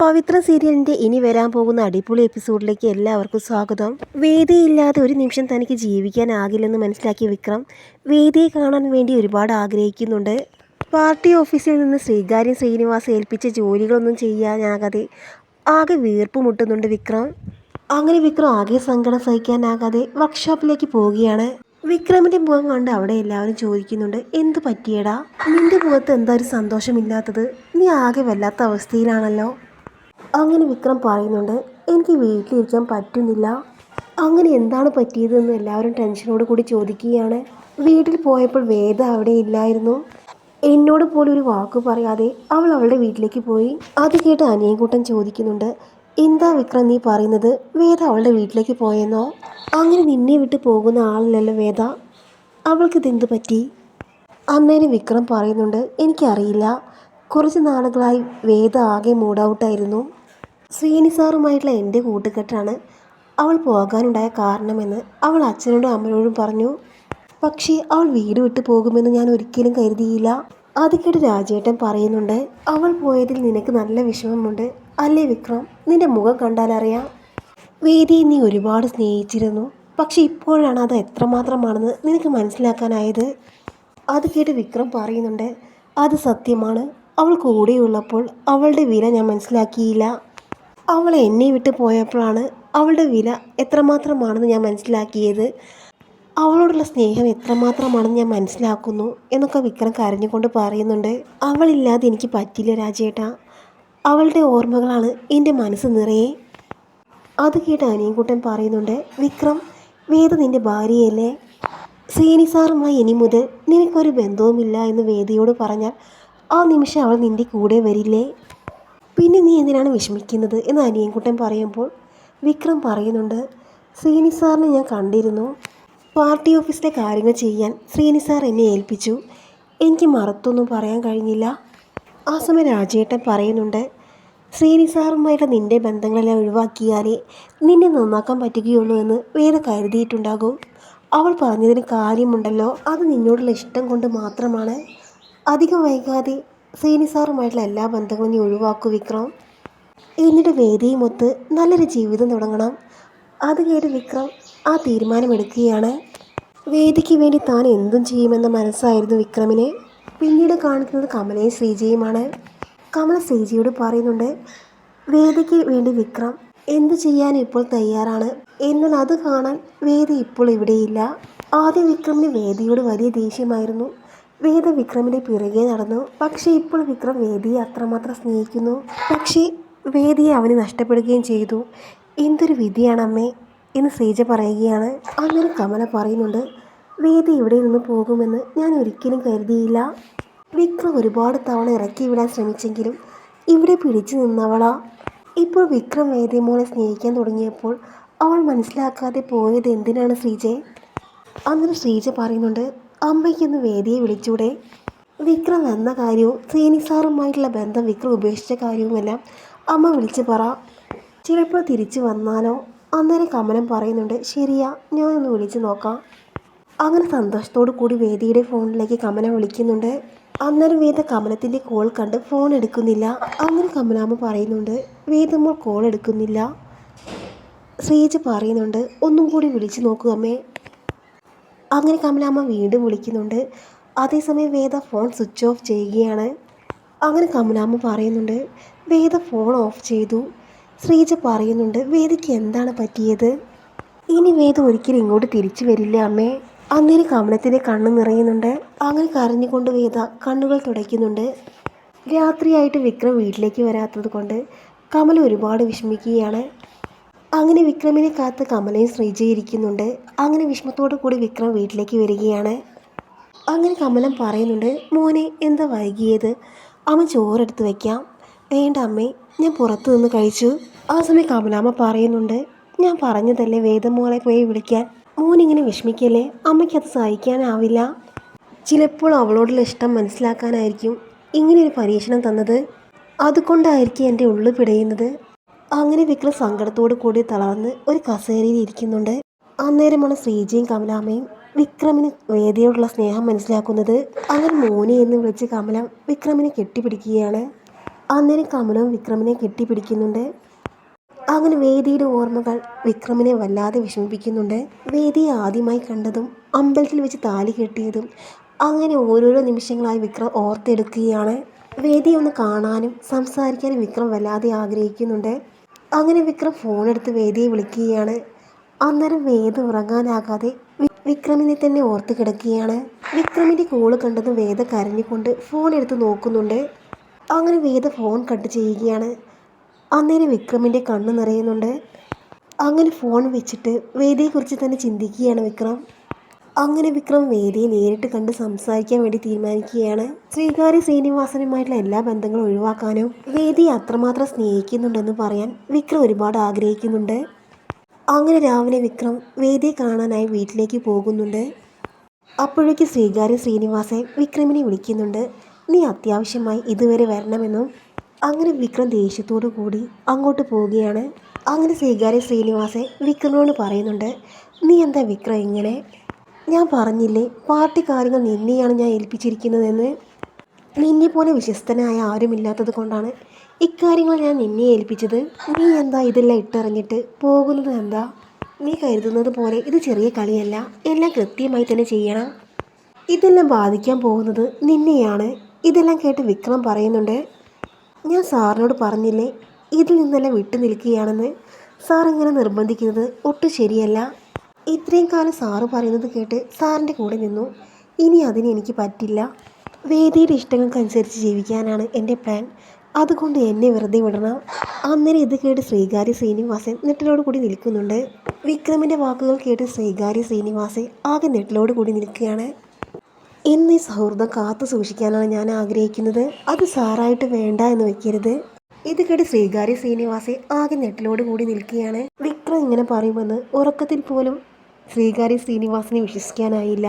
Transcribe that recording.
പവിത്ര സീരിയലിന്റെ ഇനി വരാൻ പോകുന്ന അടിപൊളി എപ്പിസോഡിലേക്ക് എല്ലാവർക്കും സ്വാഗതം. വേദിയില്ലാതെ ഒരു നിമിഷം തനിക്ക് ജീവിക്കാനാകില്ലെന്ന് മനസ്സിലാക്കിയ വിക്രം വേദിയെ കാണാൻ വേണ്ടി ഒരുപാട് ആഗ്രഹിക്കുന്നുണ്ട്. പാർട്ടി ഓഫീസിൽ നിന്ന് ശ്രീകാര്യം ശ്രീനിവാസ് ഏൽപ്പിച്ച ജോലികളൊന്നും ചെയ്യാനാകാതെ ആകെ വീർപ്പ് മുട്ടുന്നുണ്ട് വിക്രം. അങ്ങനെ വിക്രം ആകെ സങ്കടം സഹിക്കാനാകാതെ വർക്ക്ഷോപ്പിലേക്ക് പോവുകയാണ്. വിക്രമിന്റെ മുഖം കണ്ട് അവിടെ എല്ലാവരും ചോദിക്കുന്നുണ്ട് എന്ത് പറ്റിയടാ? നിന്റെ മുഖത്ത് എന്താ ഒരു സന്തോഷമില്ലാത്തത്? നീ ആകെ വല്ലാത്ത അവസ്ഥയിലാണല്ലോ. അങ്ങനെ വിക്രം പറയുന്നുണ്ട് എനിക്ക് വീട്ടിലിരിക്കാൻ പറ്റുന്നില്ല. അങ്ങനെ എന്താണ് പറ്റിയതെന്ന് എല്ലാവരും ടെൻഷനോട് കൂടി ചോദിക്കുകയാണ്. വീട്ടിൽ പോയപ്പോൾ വേദ അവിടെ ഇല്ലായിരുന്നു. എന്നോട് പോലും ഒരു വാക്ക് പറയാതെ അവൾ അവളുടെ വീട്ടിലേക്ക് പോയി. അത് കേട്ട് അനിയൻകൂട്ടൻ ചോദിക്കുന്നുണ്ട് എന്താ വിക്രം നീ പറയുന്നത്? വേദ അവളുടെ വീട്ടിലേക്ക് പോയെന്നോ? അങ്ങനെ നിന്നെ വിട്ട് പോകുന്ന ആളല്ലല്ലോ വേദ. അവൾക്ക് ഇതെന്ത് പറ്റി? അന്നേരം വിക്രം പറയുന്നുണ്ട് എനിക്കറിയില്ല. കുറച്ച് നാളുകളായി വേദ ആകെ മൂഡ് ഔട്ടായിരുന്നു. ശ്രീനി സാറുമായിട്ടുള്ള എന്റെ കൂട്ടുകെട്ടാണ് അവൾ പോകാനുണ്ടായ കാരണമെന്ന് അവൾ അച്ഛനോടും അമ്മയോടും പറഞ്ഞു. പക്ഷേ അവൾ വീട് വിട്ട് പോകുമെന്ന് ഞാൻ ഒരിക്കലും കരുതിയില്ല. അത് കേട്ട് രാജേട്ടൻ പറയുന്നുണ്ട് അവൾ പോയതിൽ നിനക്ക് നല്ല വിഷമമുണ്ട്. അല്ലേ വിക്രം? നിന്റെ മുഖം കണ്ടാലറിയാം. വേദിയെ നീ ഒരുപാട് സ്നേഹിച്ചിരുന്നു. പക്ഷെ ഇപ്പോഴാണ് അത് എത്രമാത്രമാണെന്ന് നിനക്ക് മനസ്സിലാക്കാനായത്? അത് കേട്ട് വിക്രം പറയുന്നുണ്ട് അത് സത്യമാണ്. അവൾ കൂടെയുള്ളപ്പോൾ അവളുടെ വില ഞാൻ മനസ്സിലാക്കിയില്ല. അവൾ എന്നെ വിട്ട് പോയപ്പോഴാണ് അവളുടെ വില എത്രമാത്രമാണെന്ന് ഞാൻ മനസ്സിലാക്കിയത്. അവളോടുള്ള സ്നേഹം എത്രമാത്രമാണെന്ന് ഞാൻ മനസ്സിലാക്കുന്നു എന്നൊക്കെ വിക്രം കരഞ്ഞുകൊണ്ട് പറയുന്നുണ്ട്. അവളില്ലാതെ എനിക്ക് പറ്റില്ല രാജേട്ട. അവളുടെ ഓർമ്മകളാണ് എന്റെ മനസ്സ് നിറയെ. അത് കേട്ട് അനിയൻകുട്ടൻ പറയുന്നുണ്ട് വിക്രം വേദ നിന്റെ ഭാര്യയല്ലേ? സേനി സാറുമായി ഇനി മുതൽ നിനക്കൊരു ബന്ധവുമില്ല എന്ന് വേദിയോട് പറഞ്ഞാൽ ആ നിമിഷം അവൾ നിന്റെ കൂടെ വരില്ലേ? പിന്നെ നീ എന്തിനാണ് വിഷമിക്കുന്നത് എന്ന് അനിയൻകുട്ടൻ പറയുമ്പോൾ വിക്രം പറയുന്നുണ്ട് ശ്രീനി സാറിനെ ഞാൻ കണ്ടിരുന്നു. പാർട്ടി ഓഫീസിലെ കാര്യങ്ങൾ ചെയ്യാൻ ശ്രീനി സാർ എന്നെ ഏൽപ്പിച്ചു. എനിക്ക് മറുത്തൊന്നും പറയാൻ കഴിഞ്ഞില്ല. ആ സമയം രാജേട്ടൻ പറയുന്നുണ്ട് ശ്രീനി സാറുമായിട്ട് നിന്റെ ബന്ധങ്ങളെല്ലാം ഒഴിവാക്കിയാലേ നിന്നെ നന്നാക്കാൻ പറ്റുകയുള്ളൂ എന്ന് വേറെ കരുതിയിട്ടുണ്ടാകും. അവൾ പറഞ്ഞതിന് കാര്യമുണ്ടല്ലോ അത് നിന്നോടുള്ള ഇഷ്ടം കൊണ്ട് മാത്രമാണ്. അധികം വൈകാതെ ശ്രീനി സാറുമായിട്ടുള്ള എല്ലാ ബന്ധങ്ങളും നീ ഒഴിവാക്കൂ വിക്രം. എന്നിട്ട് വേദിയുമൊത്ത് നല്ലൊരു ജീവിതം തുടങ്ങണം. അത് കേട്ട് വിക്രം ആ തീരുമാനമെടുക്കുകയാണ്. വേദിക്ക് വേണ്ടി താൻ എന്തും ചെയ്യുമെന്ന മനസ്സായിരുന്നു വിക്രമിനെ. പിന്നീട് കാണിക്കുന്നത് കമലയും ശ്രീജയുമാണ്. കമല ശ്രീജയോട് പറയുന്നുണ്ട് വേദിക്ക് വേണ്ടി വിക്രം എന്ത് ചെയ്യാൻ ഇപ്പോൾ തയ്യാറാണ്? എന്നാൽ അത് കാണാൻ വേദി ഇപ്പോൾ ഇവിടെയില്ല. ആദ്യം വിക്രമിന് വേദിയോട് വലിയ ദേഷ്യമായിരുന്നു. വേദ വിക്രമിന്റെ പിറകെ നടന്നു. പക്ഷേ ഇപ്പോൾ വിക്രം വേദിയെ അത്രമാത്രം സ്നേഹിക്കുന്നു. പക്ഷേ വേദിയെ അവന് നഷ്ടപ്പെടുകയും ചെയ്തു. എന്തൊരു വിധിയാണ് അമ്മേ എന്ന് ശ്രീജ പറയുകയാണ്. അങ്ങനെ കമല പറയുന്നുണ്ട് വേദി ഇവിടെ നിന്ന് പോകുമെന്ന് ഞാൻ ഒരിക്കലും കരുതിയില്ല. വിക്രം ഒരുപാട് തവണ ഇറക്കി വിടാൻ ശ്രമിച്ചെങ്കിലും ഇവിടെ പിടിച്ചു നിന്നവളാ. ഇപ്പോൾ വിക്രം വേദി മോളെ സ്നേഹിക്കാൻ തുടങ്ങിയപ്പോൾ അവൾ മനസ്സിലാക്കാതെ പോയത് എന്തിനാണ് ശ്രീജയെ അങ്ങനെ ശ്രീജ പറയുന്നുണ്ട് അമ്മയ്ക്കൊന്ന് വേദിയെ വിളിച്ചൂടെ. വിക്രം എന്ന കാര്യവും ശ്രീനി സാറുമായിട്ടുള്ള ബന്ധം വിക്രം ഉപേക്ഷിച്ച കാര്യവുമെല്ലാം അമ്മ വിളിച്ച് പറ. ചിലപ്പോൾ തിരിച്ചു വന്നാലോ? അന്നേരം കമലം പറയുന്നുണ്ട് ശരിയാ ഞാനൊന്ന് വിളിച്ച് നോക്കാം. അങ്ങനെ സന്തോഷത്തോടു കൂടി വേദിയുടെ ഫോണിലേക്ക് കമല വിളിക്കുന്നുണ്ട്. അന്നേരം വേദ കമലത്തിന്റെ കോൾ കണ്ട് ഫോൺ എടുക്കുന്നില്ല. അങ്ങനെ കമലാമ്മ പറയുന്നുണ്ട് വേദമ്മ കോൾ എടുക്കുന്നില്ല. ശ്രീജ പറയുന്നുണ്ട് ഒന്നും കൂടി വിളിച്ചു നോക്കൂ അമ്മേ. അങ്ങനെ കമലാമ്മ വീണ്ടും വിളിക്കുന്നുണ്ട്. അതേസമയം വേദ ഫോൺ സ്വിച്ച് ഓഫ് ചെയ്യുകയാണ്. അങ്ങനെ കമലാമ്മ പറയുന്നുണ്ട് വേദ ഫോൺ ഓഫ് ചെയ്തു. ശ്രീജ പറയുന്നുണ്ട് വേദയ്ക്ക് എന്താണ് പറ്റിയത്? ഇനി വേദ ഒരിക്കലും ഇങ്ങോട്ട് തിരിച്ചു വരില്ല അമ്മേ. അന്നേരം കമലത്തിന്റെ കണ്ണ് നിറയുന്നുണ്ട്. അങ്ങനെ കരഞ്ഞുകൊണ്ട് വേദ കണ്ണുകൾ തുടയ്ക്കുന്നുണ്ട്. രാത്രിയായിട്ട് വിക്രം വീട്ടിലേക്ക് വരാത്തത് കൊണ്ട് കമല ഒരുപാട് വിഷമിക്കുകയാണ്. അങ്ങനെ വിക്രമിനെ കാത്ത് കമലയും ശ്രീജയും ഇരിക്കുന്നുണ്ട്. അങ്ങനെ വിഷമത്തോടു കൂടി വിക്രം വീട്ടിലേക്ക് വരികയാണ്. അങ്ങനെ കമലം പറയുന്നുണ്ട് മോനെ എന്താ വൈകിയത്? അമ്മ ചോറെടുത്ത് വയ്ക്കാം വേണ്ട അമ്മേ ഞാൻ പുറത്തു നിന്ന് കഴിച്ചു. ആ സമയം കമലാമ്മ പറയുന്നുണ്ട് ഞാൻ പറഞ്ഞതല്ലേ വേദമോളെ പോയി വിളിക്കാൻ? മോനിങ്ങനെ വിഷമിക്കല്ലേ? അമ്മയ്ക്കത് സഹിക്കാനാവില്ല. ചിലപ്പോൾ അവളോടുള്ള ഇഷ്ടം മനസ്സിലാക്കാനായിരിക്കും ഒരു പരീക്ഷണം തന്നത്. അതുകൊണ്ടായിരിക്കും എന്റെ ഉള്ളു പിടയുന്നത്. അങ്ങനെ വിക്രം സങ്കടത്തോടു കൂടി തളർന്ന് ഒരു കസേരയിൽ ഇരിക്കുന്നുണ്ട്. അന്നേരമാണ് ശ്രീജയും കമലാമ്മയും വിക്രമിന് വേദിയോടുള്ള സ്നേഹം മനസ്സിലാക്കുന്നത്. അങ്ങനെ മോനെ എന്ന് വിളിച്ച് കമല വിക്രമിനെ കെട്ടിപ്പിടിക്കുകയാണ്. അന്നേരം കമലവും വിക്രമിനെ കെട്ടിപ്പിടിക്കുന്നുണ്ട്. അങ്ങനെ വേദിയുടെ ഓർമ്മകൾ വിക്രമിനെ വല്ലാതെ വിഷമിപ്പിക്കുന്നുണ്ട്. വേദിയെ ആദ്യമായി കണ്ടതും അമ്പലത്തിൽ വെച്ച് താലി കെട്ടിയതും അങ്ങനെ ഓരോരോ നിമിഷങ്ങളായി വിക്രം ഓർത്തെടുക്കുകയാണ്. വേദിയെ ഒന്ന് കാണാനും സംസാരിക്കാനും വിക്രം വല്ലാതെ ആഗ്രഹിക്കുന്നുണ്ട്. അങ്ങനെ വിക്രം ഫോണെടുത്ത് വേദിയെ വിളിക്കുകയാണ്. അന്നേരം വേദ ഉറങ്ങാനാകാതെ വിക്രമിനെ തന്നെ ഓർത്ത് കിടക്കുകയാണ്. വിക്രമിന്റെ കോൾ കണ്ടത് വേദ കരഞ്ഞുകൊണ്ട് ഫോൺ എടുത്ത് നോക്കുന്നുണ്ട്. അങ്ങനെ വേദ ഫോൺ കട്ട് ചെയ്യുകയാണ്. അന്നേരം വിക്രമിന്റെ കണ്ണ് നിറയുന്നുണ്ട്. അങ്ങനെ ഫോൺ വെച്ചിട്ട് വേദയെക്കുറിച്ച് തന്നെ ചിന്തിക്കുകയാണ് വിക്രം. അങ്ങനെ വിക്രം വേദിയെ നേരിട്ട് കണ്ട് സംസാരിക്കാൻ വേണ്ടി തീരുമാനിക്കുകയാണ്. ശ്രീകാര്യ ശ്രീനിവാസനുമായിട്ടുള്ള എല്ലാ ബന്ധങ്ങളും ഒഴിവാക്കാനും വേദിയെ അത്രമാത്രം സ്നേഹിക്കുന്നുണ്ടെന്ന് പറയാൻ വിക്രം ഒരുപാട് ആഗ്രഹിക്കുന്നുണ്ട്. അങ്ങനെ രാവിലെ വിക്രം വേദിയെ കാണാനായി വീട്ടിലേക്ക് പോകുന്നുണ്ട്. അപ്പോഴേക്ക് ശ്രീകാര്യ ശ്രീനിവാസൻ വിക്രമിനെ വിളിക്കുന്നുണ്ട്. നീ അത്യാവശ്യമായി ഇതുവരെ വരണമെന്നും അങ്ങനെ വിക്രം ദേഷ്യത്തോടു കൂടി അങ്ങോട്ട് പോവുകയാണ്. അങ്ങനെ ശ്രീകാര്യ ശ്രീനിവാസൻ വിക്രമിനോട് പറയുന്നുണ്ട്. നീ എന്താ വിക്രം ഇങ്ങനെ? ഞാൻ പറഞ്ഞില്ലേ പാർട്ടി കാര്യങ്ങൾ നിന്നെയാണ് ഞാൻ ഏൽപ്പിച്ചിരിക്കുന്നതെന്ന്? നിന്നെ പോലെ വിശ്വസ്തനായ ആരുമില്ലാത്തത് കൊണ്ടാണ് ഇക്കാര്യങ്ങൾ ഞാൻ നിന്നെ ഏൽപ്പിച്ചത്. നീ എന്താ ഇതെല്ലാം ഇട്ടെറിഞ്ഞിട്ട് പോകുന്നത് എന്താ? നീ കരുതുന്നത് പോലെ ഇത് ചെറിയ കളിയല്ല എല്ലാം കൃത്യമായി തന്നെ ചെയ്യണം. ഇതെല്ലാം ബാധിക്കാൻ പോകുന്നത് നിന്നെയാണ്. ഇതെല്ലാം കേട്ട് വിക്രം പറയുന്നുണ്ട്. ഞാൻ സാറിനോട് പറഞ്ഞില്ലേ ഇതിൽ നിന്നെല്ലാം വിട്ടു നിൽക്കുകയാണെന്ന്. സാർ ഇങ്ങനെ നിർബന്ധിക്കുന്നത് ഒട്ടും ശരിയല്ല. ഇത്രയും കാലം സാറ് പറയുന്നത് കേട്ട് സാറിന്റെ കൂടെ നിന്നു. ഇനി അതിന് എനിക്ക് പറ്റില്ല. വേദിയുടെ ഇഷ്ടങ്ങൾക്കനുസരിച്ച് ജീവിക്കാനാണ് എന്റെ പ്ലാൻ. അതുകൊണ്ട് എന്നെ വെറുതെ വിടണം. അന്നേരം ഇത് കേട്ട് ശ്രീകാര്യ ശ്രീനിവാസൻ നെട്ടിലോട് കൂടി നിൽക്കുന്നുണ്ട്. വിക്രമിന്റെ വാക്കുകൾ കേട്ട് ശ്രീകാര്യ ശ്രീനിവാസൻ ആകെ നെട്ടിലോട് കൂടി നിൽക്കുകയാണ്. എന്നീ സൗഹൃദം കാത്തു സൂക്ഷിക്കാനാണ് ഞാൻ ആഗ്രഹിക്കുന്നത്. അത് സാറായിട്ട് വേണ്ട എന്ന് വെക്കരുത്. ഇത് കേട്ട് ശ്രീകാര്യ ശ്രീനിവാസെ ആകെ നെട്ടിലോട് കൂടി നിൽക്കുകയാണ്. വിക്രം ഇങ്ങനെ പറയുമെന്ന് ഉറക്കത്തിൽ പോലും ശ്രീകാര്യ ശ്രീനിവാസിനെ വിശ്വസിക്കാനായില്ല.